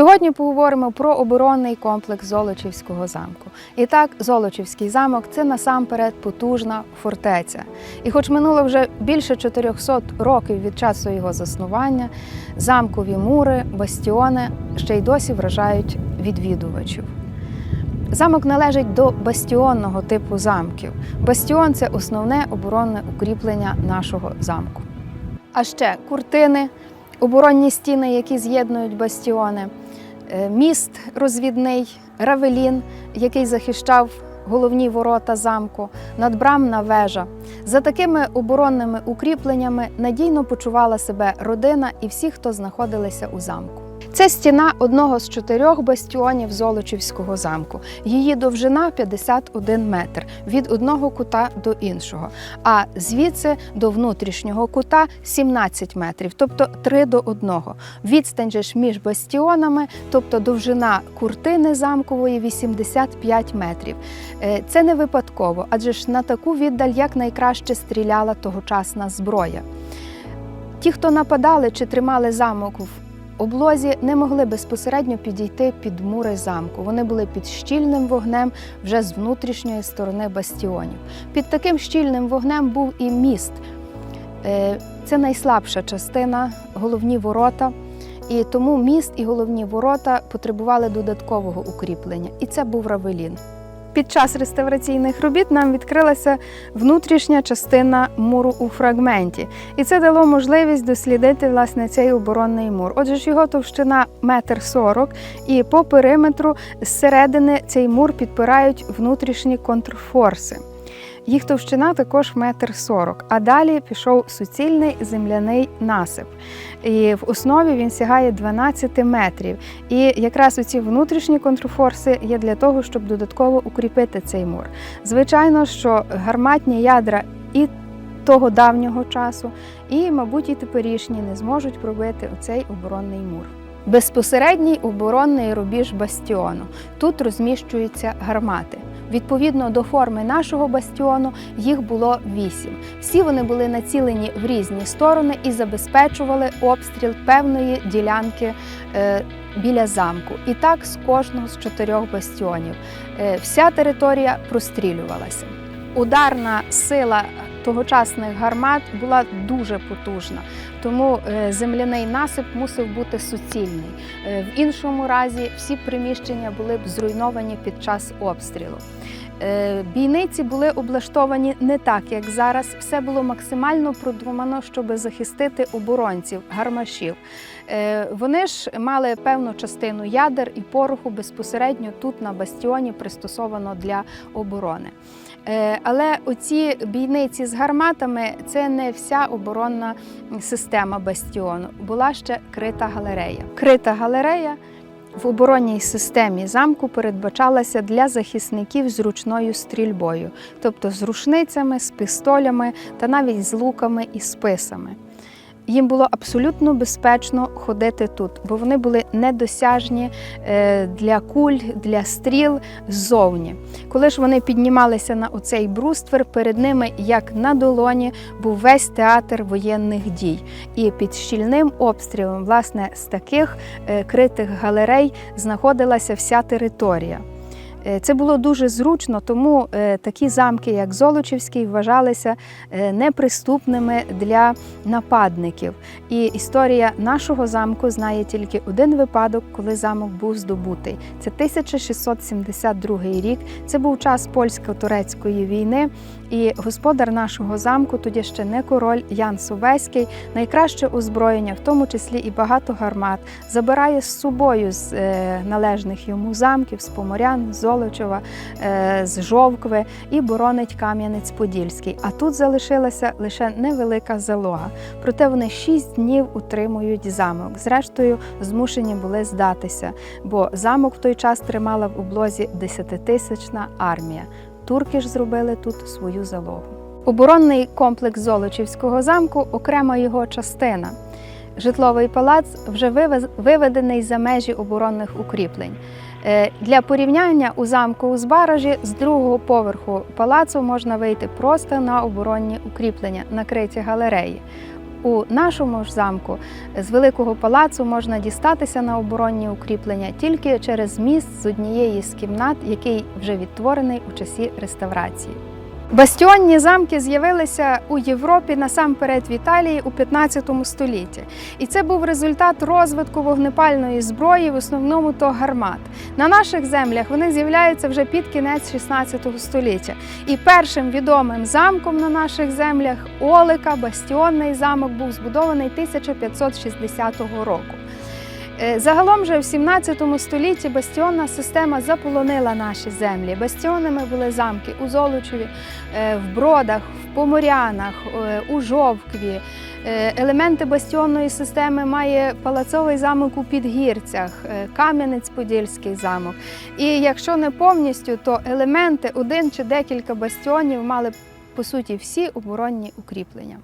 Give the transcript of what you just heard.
Сьогодні поговоримо про оборонний комплекс Золочівського замку. І так, Золочівський замок це насамперед потужна фортеця. І хоч минуло вже більше 400 років від часу його заснування, замкові мури, бастіони ще й досі вражають відвідувачів. Замок належить до бастіонного типу замків. Бастіон це основне оборонне укріплення нашого замку. А ще куртини, оборонні стіни, які з'єднують бастіони, е, міст розвідний, равелін, який захищав головні ворота замку, надбрамна вежа. За такими оборонними укріпленнями надійно почувала себе родина і всі, хто знаходилися у замку. Це стіна одного з чотирьох бастіонів Золочівського замку. Її довжина 51 метр від одного кута до іншого, а звідси до внутрішнього кута 17 метрів, тобто 3 до 1. Відстань же ж між бастіонами, тобто довжина куртини замкової 85 метрів. Е, Це не випадково, адже ж на таку віддаль якнайкраще стріляла тогочасна зброя. Ті, хто нападали чи тримали замок в облозі, не могли безпосередньо підійти під мури замку. Вони були під щільним вогнем вже з внутрішньої сторони бастіонів. Під таким щільним вогнем був і міст. Е, Це найслабша частина, головні ворота. І тому міст і головні ворота потребували додаткового укріплення. І це був Равелін. Під час реставраційних робіт нам відкрилася внутрішня частина муру у фрагменті, і це дало можливість дослідити власне цей оборонний мур. Отже ж його товщина метр сорок, і по периметру зсередини цей мур підпирають внутрішні контрфорси. Їх товщина також метр сорок, а далі пішов суцільний земляний насип. І в основі він сягає 12 метрів. І якраз оці внутрішні контрфорси є для того, щоб додатково укріпити цей мур. Звичайно, що гарматні ядра і того давнього часу, і, мабуть, і теперішні не зможуть пробити оцей оборонний мур. Безпосередній оборонний рубіж бастіону. Тут розміщуються гармати. Відповідно до форми нашого бастіону їх було вісім. Всі вони були націлені в різні сторони і забезпечували обстріл певної ділянки е, біля замку. І так з кожного з чотирьох бастіонів. Е, вся територія прострілювалася. Ударна сила тогочасних гармат була дуже потужна, тому е, земляний насип мусив бути суцільний. Е, В іншому разі всі приміщення були б зруйновані під час обстрілу. Е, Бійниці були облаштовані не так, як зараз. Все було максимально продумано, щоб захистити оборонців, гармашів. Вони ж мали певну частину ядер і пороху безпосередньо тут на бастіоні пристосовано для оборони. Е, Але оці бійниці з гарматами це не вся оборонна система бастіону. Була ще крита галерея. Крита галерея в оборонній системі замку передбачалася для захисників з ручною стрільбою, тобто з рушницями, з пістолями та навіть з луками і списами. Їм було абсолютно безпечно ходити тут, бо вони були недосяжні е, для куль, для стріл ззовні. Коли ж вони піднімалися на оцей бруствер, перед ними, як на долоні, був весь театр воєнних дій. І під щільним обстрілом, власне, з таких е, критих галерей знаходилася вся територія. Е, Це було дуже зручно, тому е, такі замки, як Золочівський, вважалися е, неприступними для нападників. І історія нашого замку знає тільки один випадок, коли замок був здобутий. Це 1672 рік. Це був час польсько-турецької війни. І господар нашого замку, тоді ще не король Ян Собеський, найкраще озброєння, в тому числі і багато гармат, забирає з собою з е, належних йому замків, з Поморян, з Золочева, е, з Жовкви і боронить Кам'янець-Подільський. А тут залишилася лише невелика залога. Проте вони шість днів утримують замок. Зрештою, змушені були здатися, бо замок в той час тримала в облозі десятитисячна армія. Турки ж зробили тут свою залогу. Оборонний комплекс Золочівського замку окрема його частина. Житловий палац вже виведений за межі оборонних укріплень. Е, Для порівняння у замку у Збаражі з другого поверху палацу можна вийти просто на оборонні укріплення, накриті галереї. У нашому ж замку з великого палацу можна дістатися на оборонні укріплення тільки через міст з однієї з кімнат, який вже відтворений у часі реставрації. Бастіонні замки з'явилися у Європі насамперед в Італії у 15 столітті. І це був результат розвитку вогнепальної зброї, в основному то гармат. На наших землях вони з'являються вже під кінець 16 століття. І першим відомим замком на наших землях Олика, бастіонний замок, був збудований 1560 року. Е, Загалом же в 17 столітті бастіонна система заполонила наші землі. Бастіонами були замки у Золочеві, е, в Бродах, в Поморянах, е, у Жовкві. Елементи бастіонної системи має палацовий замок у Підгірцях, Кам'янець-Подільський замок. І якщо не повністю, то елементи один чи декілька бастіонів мали по суті всі оборонні укріплення.